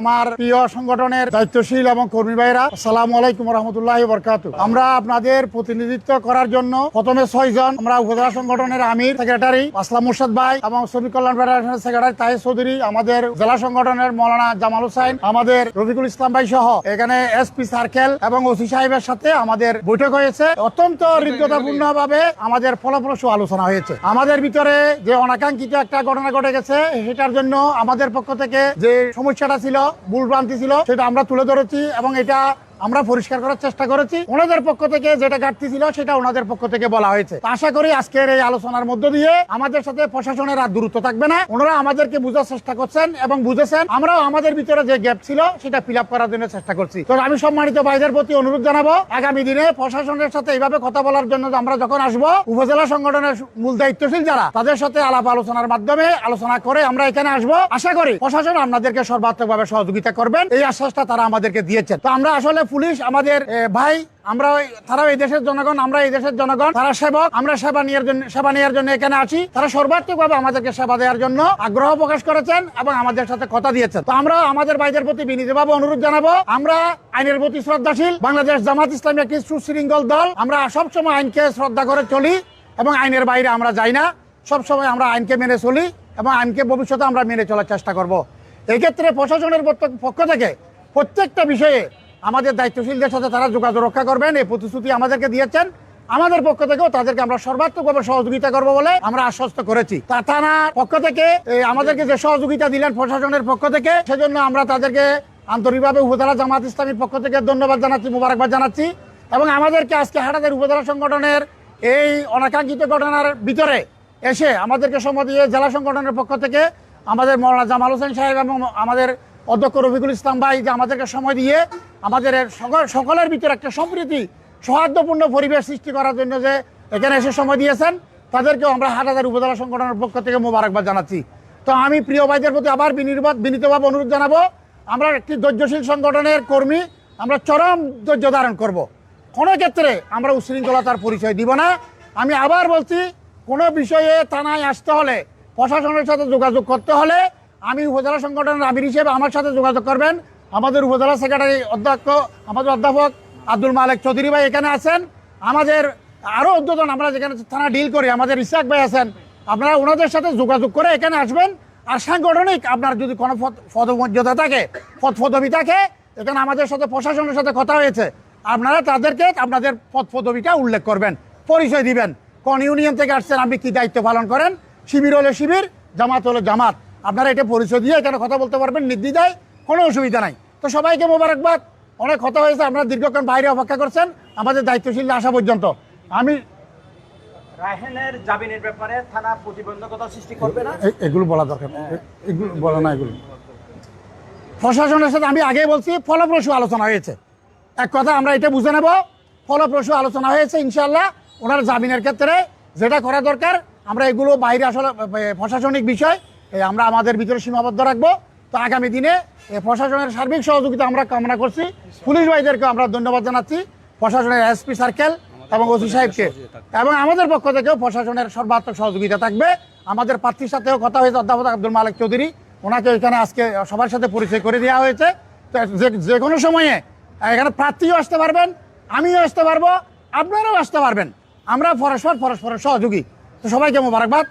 আমার প্রিয় সংগঠনের দায়িত্বশীল এবং কর্মী ভাইরা সালাম আলাইকুম রহমতুল্লাহ বরকাত আমরা আপনাদের প্রতিনিধিত্ব করার জন্য প্রথমে ছয়জন আমরা উপজেলা সংগঠনের আমির, সেক্রেটারি আসলাম মুর্শাদ ভাই এবং শ্রমিক কল্যাণ ফেডারেশনের সেক্রেটারি তাহের চৌধুরী, আমাদের জেলা সংগঠনের মৌলানা জামাল হোসাইন আমাদের রফিকুল ইসলাম ভাই সহ এখানে এসপি সার্কেল এবং ওসি সাহেবের সাথে আমাদের বৈঠক হয়েছে। অত্যন্ত হৃদ্যতাপূর্ণ ভাবে আমাদের ফলপ্রসূ আলোচনা হয়েছে। আমাদের ভিতরে যে অনাকাঙ্ক্ষিত একটা ঘটনা ঘটে গেছে, সেটার জন্য আমাদের পক্ষ থেকে যে সমস্যাটা ছিল ভুলভ্রান্তি ছিল সেটা আমরা তুলে ধরেছি এবং এটা আমরা পরিষ্কার করার চেষ্টা করেছি। ওনাদের পক্ষ থেকে যেটা ঘাটতি ছিল সেটা ওনাদের পক্ষ থেকে বলা হয়েছে। আশা করি আজকের এই আলোচনার মধ্য দিয়ে আমাদের সাথে প্রশাসনের আর দূরত্ব থাকবে না। ওনারা আমাদেরকে বোঝার চেষ্টা করছেন এবং বুঝেছেন। আমরাও আমাদের ভিতরে যে গ্যাপ ছিল সেটা ফিল করার জন্য চেষ্টা করছি। তো আমি সম্মানিত ভাইদের প্রতি অনুরোধ জানাব, আগামী দিনে প্রশাসনের সাথে এইভাবে কথা বলার জন্য আমরা যখন আসব, উপজেলা সংগঠনের মূল দায়িত্বশীল যারা, তাদের সাথে আলাপ আলোচনার মাধ্যমে আলোচনা করে আমরা এখানে আসব। আশা করি প্রশাসন আপনাদেরকে সর্বাত্মকভাবে সহযোগিতা করবেন। এই আশ্বাসটা তারা আমাদেরকে দিয়েছেন। তো আমরা আসলে পুলিশ, আমাদের ভাই, আমরা তারাও এই দেশের জনগণ, আমরা এই দেশের জনগণ, তারা সেবক, আমরা সেবা নেওয়ার জন্য, সেবা নেওয়ার জন্য এখানে আছি। তারা সর্বাত্মকভাবে আমাদেরকে সেবা দেওয়ার জন্য আগ্রহ প্রকাশ করেছেন এবং আমাদের সাথে কথা দিয়েছেন। তো আমরা আমাদের ভাইদের প্রতি বিনীতভাবে অনুরোধ জানাব, আমরা আইনের প্রতি শ্রদ্ধাশীল। বাংলাদেশ জামাত ইসলামী একটি সুশৃঙ্খল দল। আমরা সবসময় আইনকে শ্রদ্ধা করে চলি এবং আইনের বাইরে আমরা যাই না। সবসময় আমরা আইনকে মেনে চলি এবং আইনকে ভবিষ্যতে আমরা মেনে চলার চেষ্টা করব। এক্ষেত্রে প্রশাসনের পক্ষ থেকে প্রত্যেকটা বিষয়ে আমাদের দায়িত্বশীলদের সাথে তারা যোগাযোগ রক্ষা করবেন। এই প্রতিশ্রুতি আমাদেরকে দিয়েছেন। আমাদের পক্ষ থেকেও তাদেরকে আমরা সর্বাত্মকভাবে সহযোগিতা করব বলে আমরা আশ্বস্ত করেছি। তা থানার পক্ষ থেকে আমাদেরকে যে সহযোগিতা দিলেন প্রশাসনের পক্ষ থেকে, সেজন্য আমরা তাদেরকে আন্তরিকভাবে উপজেলা জামাত ইসলামীর পক্ষ থেকে ধন্যবাদ জানাচ্ছি, মুবারকবাদ জানাচ্ছি এবং আমাদেরকে আজকে হাটাদের উপজেলা সংগঠনের এই অনাকাঙ্ক্ষিত ঘটনার ভিতরে এসে আমাদেরকে সময় দিয়ে জেলা সংগঠনের পক্ষ থেকে আমাদের মৌলানা জামাল হোসেন সাহেব এবং আমাদের অধ্যক্ষ রফিকুল ইসলাম ভাই যে আমাদেরকে সময় দিয়ে আমাদের সকল সকলের ভিতরে একটা সম্প্রীতি, সৌহার্দ্যপূর্ণ পরিবেশ সৃষ্টি করার জন্য যে এখানে এসে সময় দিয়েছেন, তাদেরকেও আমরা হাটাদার উপজেলা সংগঠনের পক্ষ থেকে মোবারকবাদ জানাচ্ছি তো আমি প্রিয় ভাইদের প্রতি আবার বিনির্বাদ বিনীতভাবে অনুরোধ জানাব, আমরা একটি ধৈর্যশীল সংগঠনের কর্মী, আমরা চরম ধৈর্য ধারণ করব। কোনো ক্ষেত্রে আমরা উশৃঙ্খলতার পরিচয় দিব না আমি আবার বলছি, কোনো বিষয়ে থানায় আসতে হলে, প্রশাসনের সাথে যোগাযোগ করতে হলে আমি উপজেলা সংগঠনের আমির হিসেবে আমার সাথে যোগাযোগ করবেন। আমাদের উপজেলা সেক্রেটারি অধ্যক্ষ, আমাদের অধ্যাপক আব্দুল মালিক চৌধুরী ভাই এখানে আছেন। আমাদের আরও উদ্বোধন আমরা যেখানে থানা ডিল করি, আমাদের ইসাক ভাই আছেন। আপনারা ওনাদের সাথে যোগাযোগ করে এখানে আসবেন। আর সাংগঠনিক আপনার যদি কোনো পদ- পদমর্যাদা থাকে পদ পদবি থাকে, এখানে আমাদের সাথে প্রশাসনের সাথে কথা হয়েছে। আপনারা তাদেরকে আপনাদের পদ উল্লেখ করবেন, পরিচয় দিবেন। কোন ইউনিয়ন থেকে আসছেন, আপনি কি দায়িত্ব পালন করেন? শিবির হলে শিবির, জামাত হলে জামাত। আপনারা এটা পরিচয় দিয়ে এখানে কথা বলতে পারবেন নির্দ্বিধায় কোনো অসুবিধা নাই। তো সবাইকে মোবারকবাদ। অনেক কথা হয়েছে আপনারা দীর্ঘক্ষণ বাইরে অপেক্ষা করছেন। আমাদের দায়িত্বশীল আসা পর্যন্ত। আমি রায়হানের জামিনের ব্যাপারে থানা প্রতিবন্ধকতা সৃষ্টি করবে না? এগুলো বলা দরকার এগুলো বলা না এগুলো। প্রশাসনের সাথে আমি আগেই বলছি ফলপ্রসূ আলোচনা হয়েছে। এক কথা আমরা এটা বুঝে নেব। ফলপ্রসূ আলোচনা হয়েছে ইনশাল্লাহ ওনার জামিনের ক্ষেত্রে যেটা করা দরকার আমরা এগুলো বাইরে আসলে প্রশাসনিক বিষয় আমরা আমাদের ভিতরে সীমাবদ্ধ রাখব। তো আগামী দিনে প্রশাসনের সার্বিক সহযোগিতা আমরা কামনা করছি। পুলিশ ভাইদেরকে আমরা ধন্যবাদ জানাচ্ছি, প্রশাসনের এসপি সার্কেল এবং ওসি সাহেবকে। এবং আমাদের পক্ষ থেকেও প্রশাসনের সর্বাত্মক সহযোগিতা থাকবে। আমাদের প্রার্থীর সাথেও কথা হয়েছে অধ্যাপক আব্দুল মালিক চৌধুরী। ওনাকে এখানে আজকে সবার সাথে পরিচয় করে দেওয়া হয়েছে। তো যে- যে কোনো সময়ে এখানে প্রার্থীও আসতে পারবেন, আমিও আসতে পারব, আপনারাও আসতে পারবেন। আমরা পরস্পর পরস্পরের সহযোগী। তো সবাইকে মোবারকবাদ।